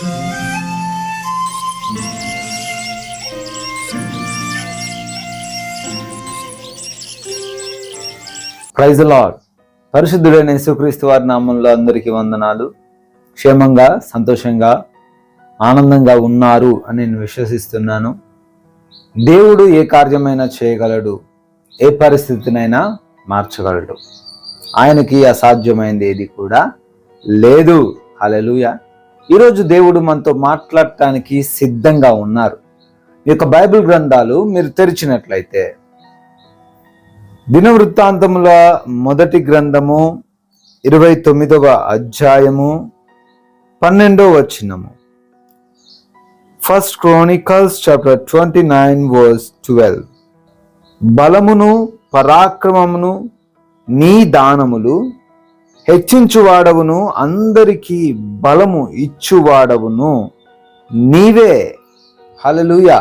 Praise lord పరిశుద్ధుడైన యేసుక్రీస్తు వారి నామంలో అందరికీ వందనాలు. క్షేమంగా సంతోషంగా ఆనందంగా ఉన్నారు అని నేను విశ్వసిస్తున్నాను. దేవుడు ఏ కార్యమైనా చేయగలడు ఏ పరిస్థితినైనా మార్చగలడు. ఆయనకి అసాధ్యమైంది ఏది కూడా లేదు. అలెలుయా ఈరోజు దేవుడు మనతో మాట్లాడటానికి సిద్ధంగా ఉన్నారు. ఈ యొక్క బైబిల్ గ్రంథాలు మీరు తెరిచినట్లయితే దినవృత్తాంతముల మొదటి గ్రంథము ఇరవై తొమ్మిదవ అధ్యాయము పన్నెండవ వచనము. First Chronicles chapter twenty nine verse twelve బలమును పరాక్రమమును నీ దానములు హెచ్చించువాడవును అందరికీ బలము ఇచ్చువాడవును. నీవే. హలలుయ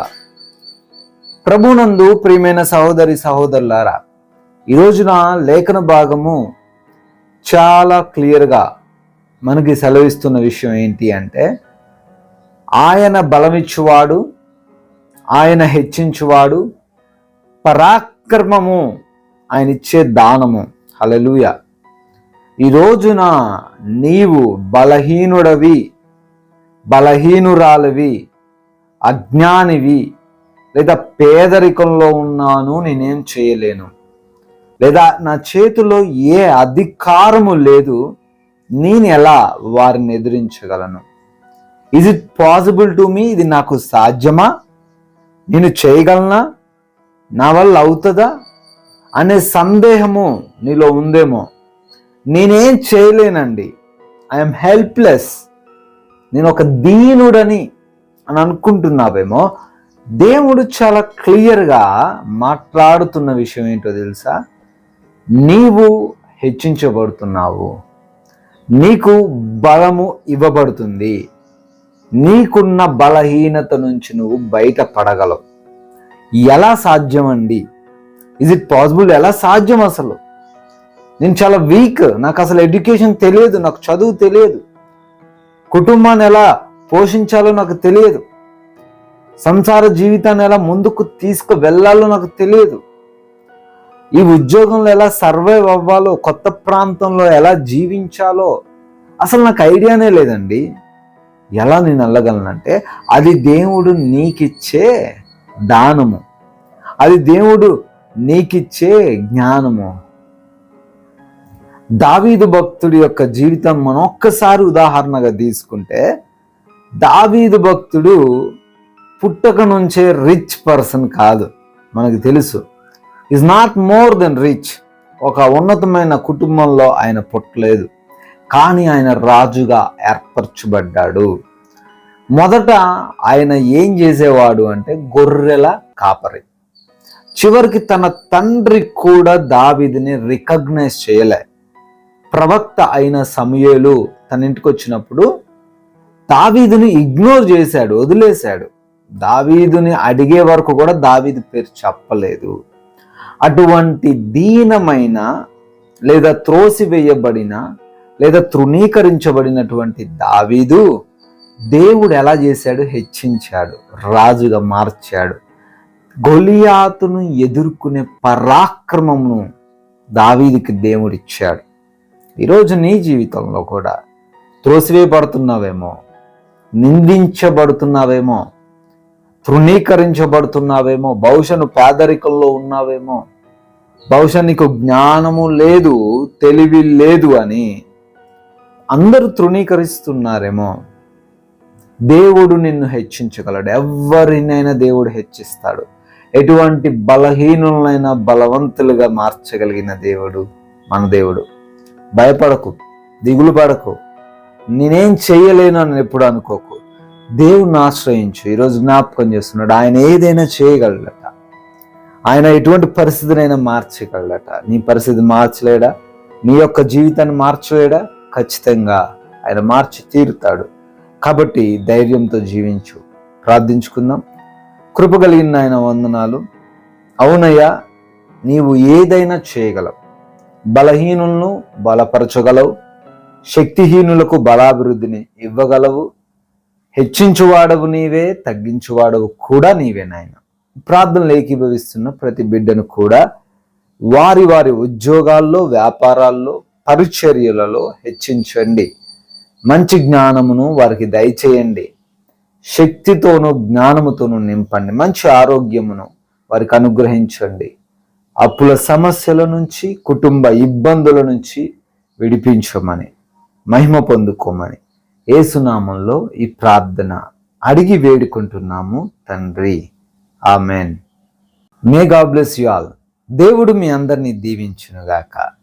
ప్రభునందు ప్రియమైన సహోదరి సహోదరులారా ఈ రోజున లేఖన భాగము చాలా క్లియర్గా మనకి సెలవిస్తున్న విషయం ఏంటి అంటే ఆయన బలమిచ్చువాడు ఆయన హెచ్చించువాడు పరాక్రమము ఆయన ఇచ్చే దానము. హలలుయ ఈ రోజున నీవు బలహీనుడవి బలహీనురాలవి అజ్ఞానివి లేదా పేదరికంలో ఉన్నాను నేనేం చేయలేను. లేదా నా చేతిలో ఏ అధికారము లేదు నేను ఎలా వారిని ఎదిరించగలను? Is it possible to me ఇది నాకు సాధ్యమా? నేను చేయగలనా? నా వల్ల అవుతుందా? అనే సందేహము నీలో ఉందేమో. నేనేం చేయలేనండి. ఐఎమ్ హెల్ప్లెస్ నేను ఒక దీనుడని అని అనుకుంటున్నావేమో. దేవుడు చాలా క్లియర్గా మాట్లాడుతున్న విషయం ఏంటో తెలుసా? నీవు హెచ్చించబడుతున్నావు. నీకు బలము ఇవ్వబడుతుంది. నీకున్న బలహీనత నుంచి నువ్వు బయటపడగలవు. ఎలా సాధ్యం అండి ఇజ్ ఇట్ పాసిబుల్ ఎలా సాధ్యం అసలు? నేను చాలా వీక్ నాకు అసలు ఎడ్యుకేషన్ తెలియదు నాకు చదువు తెలియదు. కుటుంబాన్ని ఎలా పోషించాలో నాకు తెలియదు. సంసార జీవితాన్ని ఎలా ముందుకు తీసుకు వెళ్ళాలో నాకు తెలియదు. ఈ ఉద్యోగంలో ఎలా సర్వైవ్ అవ్వాలో కొత్త ప్రాంతంలో ఎలా జీవించాలో అసలు నాకు ఐడియానే లేదండి. ఎలా నేను వెళ్ళగలనంటే అది దేవుడు నీకిచ్చే దానము. అది దేవుడు నీకిచ్చే జ్ఞానము. దావీదు భక్తుడి యొక్క జీవితం మనం ఒక్కసారి ఉదాహరణగా తీసుకుంటే దావీదు భక్తుడు పుట్టక నుంచే రిచ్ పర్సన్ కాదు మనకు తెలుసు. Is not more than rich ఒక ఉన్నతమైన కుటుంబంలో ఆయన పుట్టలేదు కానీ ఆయన రాజుగా ఏర్పరచబడ్డాడు. మొదట ఆయన ఏం చేసేవాడు అంటే గొర్రెల కాపరి. చివరికి తన తండ్రి కూడా దావీదిని రికగ్నైజ్ చేయలే. ప్రవక్త అయిన సమయలు తన ఇంటికి వచ్చినప్పుడు దావీదుని ఇగ్నోర్ చేశాడు వదిలేశాడు. దావీదుని అడిగే వరకు కూడా దావీదు పేరు చెప్పలేదు. అటువంటి దీనమైన లేదా త్రోసివేయబడిన లేదా తృణీకరించబడినటువంటి దావీదు దేవుడు ఎలా చేశాడు? హెచ్చించాడు రాజుగా మార్చాడు. గొలియాతును ఎదుర్కొనే పరాక్రమమును దావీదికి దేవుడిచ్చాడు. ఈరోజు నీ జీవితంలో కూడా త్రోసివేయబడుతున్నావేమో నిందించబడుతున్నావేమో తృణీకరించబడుతున్నావేమో బహుశను పేదరికంలో ఉన్నావేమో బహుశా నీకు జ్ఞానము లేదు తెలివి లేదు అని అందరూ తృణీకరిస్తున్నారేమో. దేవుడు నిన్ను హెచ్చించగలడు. ఎవరినైనా దేవుడు హెచ్చిస్తాడు. ఎటువంటి బలహీనులైన బలవంతులుగా మార్చగలిగిన దేవుడు మన దేవుడు. భయపడకు దిగులు పడకు. నేనేం చేయలేను అని ఎప్పుడు అనుకోకు. దేవుణ్ణి ఆశ్రయించు. ఈరోజు జ్ఞాపకం చేస్తున్నాడు. ఆయన ఏదైనా చేయగలడట. ఆయన ఎటువంటి పరిస్థితినైనా మార్చగలడట. నీ పరిస్థితి మార్చలేడా? నీ యొక్క జీవితాన్ని మార్చలేడా? ఖచ్చితంగా ఆయన మార్చి తీరుతాడు. కాబట్టి ధైర్యంతో జీవించు. ప్రార్థించుకుందాం. కృప కలిగిన ఆయన వందనాలు. అవునయ్యా నీవు ఏదైనా చేయగలవు. బలహీనులను బలపరచగలవు. శక్తిహీనులకు బలాభివృద్ధిని ఇవ్వగలవు. హెచ్చించువాడవు నీవే తగ్గించువాడవు కూడా నీవే నాయన. ప్రార్థనలు ఏకీభవిస్తున్న ప్రతి బిడ్డను కూడా వారి వారి ఉద్యోగాల్లో వ్యాపారాల్లో పరిచర్యలలో హెచ్చించండి. మంచి జ్ఞానమును వారికి దయచేయండి. శక్తితోనూ జ్ఞానముతోనూ నింపండి. మంచి ఆరోగ్యమును వారికి అనుగ్రహించండి. అప్పుల సమస్యల నుంచి కుటుంబ ఇబ్బందుల నుంచి విడిపించమని మహిమ పొందుకోమని ఏసునామంలో ఈ ప్రార్థన అడిగి వేడుకుంటున్నాము తండ్రి. Amen. May God bless you all. దేవుడు మీ అందరినీ దీవించునుగాక.